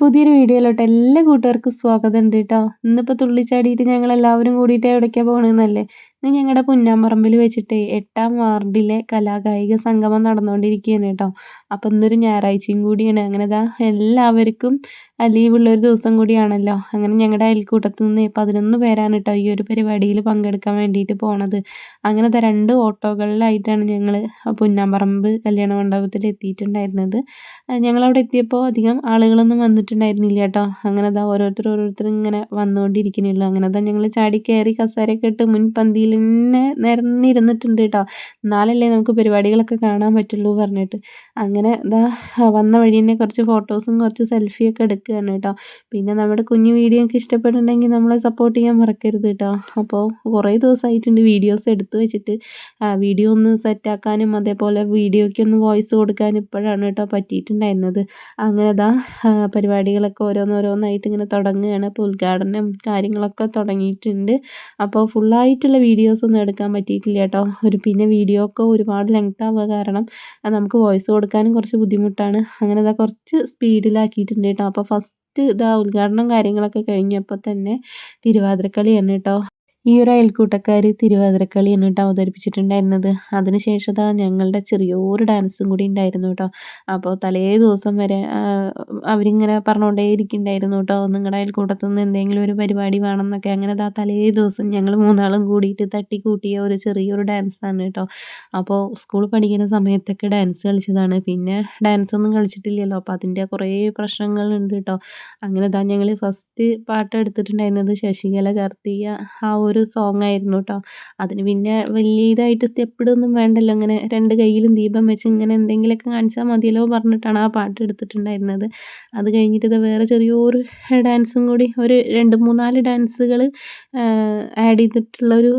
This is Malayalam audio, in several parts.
പുതിയൊരു വീഡിയോയിലോട്ട് എല്ലാ കൂട്ടുകാർക്കും സ്വാഗതം ഉണ്ട് കേട്ടോ ഇന്നിപ്പോൾ തുള്ളിച്ചാടിയിട്ട് ഞങ്ങൾ എല്ലാവരും കൂടിയിട്ട് എവിടേക്കാണ് പോകണമെന്നല്ലേ ഇന്ന് ഞങ്ങളുടെ പുന്നാമ്പറമ്പിൽ വെച്ചിട്ട് എട്ടാം വാർഡിലെ കലാകായിക സംഗമം നടന്നുകൊണ്ടിരിക്കുകയാണ് കേട്ടോ അപ്പം ഇന്നൊരു ഞായറാഴ്ചയും കൂടിയാണ്. അങ്ങനെ ദാ എല്ലാവർക്കും ലീവുള്ള ഒരു ദിവസം കൂടിയാണല്ലോ. അങ്ങനെ ഞങ്ങളുടെ അയൽക്കൂട്ടത്തിൽ നിന്ന് പതിനൊന്ന് പേരാണ് കേട്ടോ ഈ ഒരു പരിപാടിയിൽ പങ്കെടുക്കാൻ വേണ്ടിയിട്ട് പോണത്. അങ്ങനത്തെ രണ്ട് ഓട്ടോകളിലായിട്ടാണ് ഞങ്ങൾ പുന്നാമ്പറമ്പ് കല്യാണ മണ്ഡപത്തിൽ എത്തിയിട്ടുണ്ടായിരുന്നത്. ഞങ്ങളവിടെ എത്തിയപ്പോൾ അധികം ആളുകളൊന്നും വന്നിട്ടുണ്ടായിരുന്നില്ല കേട്ടോ അങ്ങനെ അതാ ഓരോരുത്തർ ഓരോരുത്തർ ഇങ്ങനെ വന്നുകൊണ്ടിരിക്കുന്നുള്ളൂ. അങ്ങനെ അതാ ഞങ്ങൾ ചാടി കയറി കസേരയൊക്കെ ഇട്ട് മുൻപന്തിയിൽ തന്നെ നിരന്നിരുന്നിട്ടുണ്ട് കേട്ടോ എന്നാലല്ലേ നമുക്ക് പരിപാടികളൊക്കെ കാണാൻ പറ്റുള്ളൂ പറഞ്ഞിട്ട്. അങ്ങനെ ദാ വന്ന വഴി തന്നെ കുറച്ച് ഫോട്ടോസും കുറച്ച് സെൽഫിയൊക്കെ എടുക്കുകയാണ് കേട്ടോ. പിന്നെ നമ്മുടെ കുഞ്ഞു വീഡിയോ ഒക്കെ ഇഷ്ടപ്പെട്ടിട്ടുണ്ടെങ്കിൽ നമ്മളെ സപ്പോർട്ട് ചെയ്യാൻ മറക്കരുത് കേട്ടോ. അപ്പോൾ കുറേ ദിവസമായിട്ടുണ്ട് വീഡിയോസ് എടുത്തു വെച്ചിട്ട്. വീഡിയോ ഒന്ന് സെറ്റാക്കാനും അതേപോലെ വീഡിയോയ്ക്ക് ഒന്ന് വോയിസ് കൊടുക്കാനും ഇപ്പോഴാണ് കേട്ടോ പറ്റിയിട്ടുണ്ടായിരുന്നത്. അങ്ങനെ ദാ പരിപാടികളൊക്കെ ഓരോന്നോരോന്നായിട്ട് ഇങ്ങനെ തുടങ്ങുകയാണ്. അപ്പോൾ ഉദ്ഘാടനം കാര്യങ്ങളൊക്കെ തുടങ്ങിയിട്ടുണ്ട്. അപ്പോൾ ഫുള്ളായിട്ടുള്ള വീഡിയോസ് ഒന്നും എടുക്കാൻ പറ്റിയിട്ടില്ല കേട്ടോ. ഒരു പിന്നെ വീഡിയോ ഒക്കെ ഒരുപാട് ലെങ്ത് ആവുക കാരണം നമുക്ക് വോയിസ് കൊടുക്കാനും കുറച്ച് ബുദ്ധിമുട്ടാണ്. അങ്ങനെ അതാ കുറച്ച് സ്പീഡിലാക്കിയിട്ടുണ്ട് കേട്ടോ. അപ്പോൾ ഫസ്റ്റ് ഇതാ ഉദ്ഘാടനം കാര്യങ്ങളൊക്കെ കഴിഞ്ഞപ്പോൾ തന്നെ തിരുവാതിരക്കളിയാണ് കേട്ടോ ഈ ഒരു അയൽക്കൂട്ടക്കാർ തിരുവാതിരക്കളിയാണ് കേട്ടോ അവതരിപ്പിച്ചിട്ടുണ്ടായിരുന്നത്. അതിന് ശേഷം ഞങ്ങളുടെ ചെറിയൊരു ഡാൻസും കൂടി ഉണ്ടായിരുന്നു കേട്ടോ. അപ്പോൾ തലേ ദിവസം വരെ അവരിങ്ങനെ പറഞ്ഞുകൊണ്ടേ ഇരിക്കുന്നുണ്ടായിരുന്നു കേട്ടോ. നിങ്ങളുടെ അയൽക്കൂട്ടത്തു നിന്ന് എന്തെങ്കിലും ഒരു പരിപാടി വേണമെന്നൊക്കെ. അങ്ങനെ ദാ തലേ ദിവസം ഞങ്ങൾ മൂന്നാളും കൂടിയിട്ട് തട്ടിക്കൂട്ടിയ ഒരു ചെറിയൊരു ഡാൻസാണ് കേട്ടോ. അപ്പോൾ സ്കൂൾ പഠിക്കുന്ന സമയത്തൊക്കെ ഡാൻസ് കളിച്ചതാണ്. പിന്നെ ഡാൻസ് ഒന്നും കളിച്ചിട്ടില്ലല്ലോ. അപ്പോൾ അതിന്റെ കുറേ പ്രശ്നങ്ങളുണ്ട് കേട്ടോ. അങ്ങനെ ദാ ഞങ്ങൾ ഫസ്റ്റ് പാട്ട് എടുത്തിട്ടുണ്ടായിരുന്നത് ശശികല ചർത്തിയ ആ സോങ് ആയിരുന്നു കേട്ടോ അതിന് പിന്നെ വലിയ ഇതായിട്ട് സ്റ്റെപ്പ് ഇടൊന്നും വേണ്ടല്ലോ. ഇങ്ങനെ രണ്ട് കയ്യിലും ദീപം വെച്ച് ഇങ്ങനെ എന്തെങ്കിലുമൊക്കെ കാണിച്ചാൽ മതിയല്ലോ പറഞ്ഞിട്ടാണ് ആ പാട്ട് എടുത്തിട്ടുണ്ടായിരുന്നത്. അത് കഴിഞ്ഞിട്ട് ഇത് വേറെ ചെറിയൊരു ഡാൻസും കൂടി ഒരു രണ്ട് മൂന്നാൽ ഡാൻസുകൾ ആഡ് ചെയ്തിട്ടുള്ള ഒരു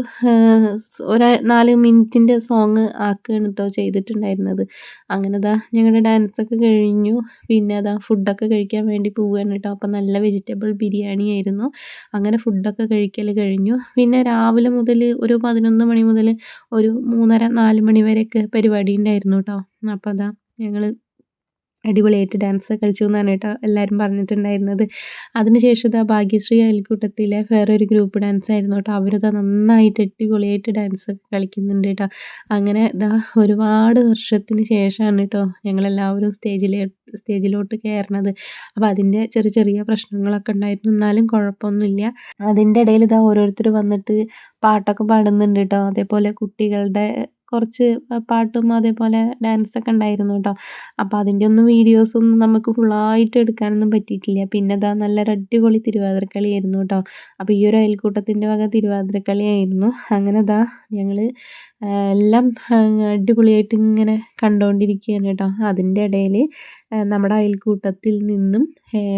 ഒരു നാല് മിനിറ്റിന്റെ സോങ് ആക്കുകയാണ് കേട്ടോ ചെയ്തിട്ടുണ്ടായിരുന്നത്. അങ്ങനെ ദാ ഞങ്ങളുടെ ഡാൻസൊക്കെ കഴിഞ്ഞു. പിന്നെ അതാ ഫുഡൊക്കെ കഴിക്കാൻ വേണ്ടി പോവുകയാണ് കേട്ടോ അപ്പം നല്ല വെജിറ്റബിൾ ബിരിയാണി ആയിരുന്നു. അങ്ങനെ ഫുഡൊക്കെ കഴിക്കൽ കഴിഞ്ഞു. പിന്നെ രാവിലെ മുതൽ ഒരു പതിനൊന്ന് മണി മുതൽ ഒരു മൂന്നര നാല് മണി വരെയൊക്കെ പരിപാടി ഉണ്ടായിരുന്നു കേട്ടോ അപ്പോൾ അതാ ഞങ്ങൾ അടിപൊളിയായിട്ട് ഡാൻസ് കളിച്ചു എന്നാണ് കേട്ടോ എല്ലാവരും പറഞ്ഞിട്ടുണ്ടായിരുന്നത്. അതിനുശേഷം ഇതാ ഭാഗ്യശ്രീ അയൽക്കൂട്ടത്തിലെ ഒരു ഗ്രൂപ്പ് ഡാൻസ് ആയിരുന്നു കേട്ടോ. അവരിതാ നന്നായിട്ട് അടിപൊളിയായിട്ട് ഡാൻസ് കളിക്കുന്നുണ്ട് കേട്ടോ. അങ്ങനെ ഇതാ ഒരുപാട് വർഷത്തിന് ശേഷമാണ് കേട്ടോ ഞങ്ങളെല്ലാവരും സ്റ്റേജിലെ സ്റ്റേജിലോട്ട് കയറണത് അപ്പോൾ അതിന്റെ ചെറിയ ചെറിയ പ്രശ്നങ്ങളൊക്കെ ഉണ്ടായിരുന്നു. എന്നാലും കുഴപ്പമൊന്നുമില്ല. അതിന്റെ ഇടയിൽ ഇതാ ഓരോരുത്തർ വന്നിട്ട് പാട്ടൊക്കെ പാടുന്നുണ്ട് കേട്ടോ. അതേപോലെ കുട്ടികളുടെ കുറച്ച് പാട്ടും അതേപോലെ ഡാൻസൊക്കെ ഉണ്ടായിരുന്നു കേട്ടോ അപ്പോൾ അതിന്റെ ഒന്നും വീഡിയോസൊന്നും നമുക്ക് ഫുള്ളായിട്ട് എടുക്കാനൊന്നും പറ്റിയിട്ടില്ല. പിന്നെ ഇതാ നല്ലൊരു അടിപൊളി തിരുവാതിരക്കളിയായിരുന്നു കേട്ടോ അപ്പോൾ ഈ ഒരു അയൽക്കൂട്ടത്തിന്റെ വക തിരുവാതിരക്കളിയായിരുന്നു അങ്ങനെ ഇതാ ഞങ്ങൾ എല്ലാം അടിപൊളിയായിട്ട് ഇങ്ങനെ കണ്ടുകൊണ്ടിരിക്കുകയാണ് കേട്ടോ അതിന്റെ ഇടയിൽ നമ്മുടെ അയൽക്കൂട്ടത്തിൽ നിന്നും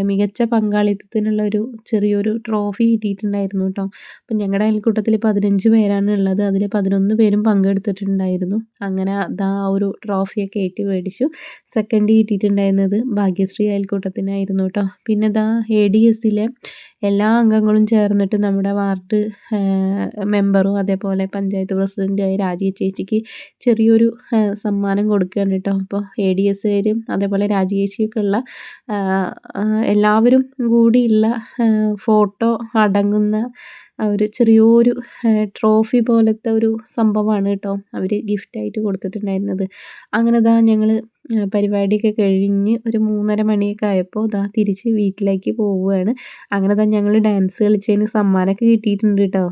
മികച്ച പങ്കാളിത്തത്തിനുള്ള ഒരു ചെറിയൊരു ട്രോഫി കിട്ടിയിട്ടുണ്ടായിരുന്നു കേട്ടോ അപ്പം ഞങ്ങളുടെ അയൽക്കൂട്ടത്തിൽ പതിനഞ്ച് പേരാണ് ഉള്ളത്. അതിൽ പതിനൊന്ന് പേരും പങ്കെടുത്തിട്ടുണ്ടായിരുന്നു. അങ്ങനെ അതാ ഒരു ട്രോഫിയൊക്കെ ഏറ്റു മേടിച്ചു. സെക്കൻഡ് കിട്ടിയിട്ടുണ്ടായിരുന്നത് ഭാഗ്യശ്രീ അയൽക്കൂട്ടത്തിനായിരുന്നു കേട്ടോ പിന്നെ ദാ എ ഡി എസിലെ എല്ലാ അംഗങ്ങളും ചേർന്നിട്ട് നമ്മുടെ വാർഡ് മെമ്പറും അതേപോലെ പഞ്ചായത്ത് പ്രസിഡന്റായ രാജി ചേച്ചിക്ക് ചെറിയൊരു സമ്മാനം കൊടുക്കുകയാണ് കേട്ടോ അപ്പോൾ എ ഡി എസുകാരും അതേപോലെ ചേച്ചിയൊക്കെ ഉള്ള എല്ലാവരും കൂടിയുള്ള ഫോട്ടോ അടങ്ങുന്ന ഒരു ചെറിയൊരു ട്രോഫി പോലത്തെ ഒരു സംഭവമാണ് കേട്ടോ അവർ ഗിഫ്റ്റായിട്ട് കൊടുത്തിട്ടുണ്ടായിരുന്നത്. അങ്ങനെ ഇതാ ഞങ്ങൾ പരിപാടിയൊക്കെ കഴിഞ്ഞ് ഒരു മൂന്നര മണിയൊക്കെ ആയപ്പോൾ ഇതാ തിരിച്ച് വീട്ടിലേക്ക് പോവുകയാണ്. അങ്ങനെ ഇതാ ഞങ്ങൾ ഡാൻസ് കളിച്ചതിന് സമ്മാനമൊക്കെ കിട്ടിയിട്ടുണ്ട് കേട്ടോ.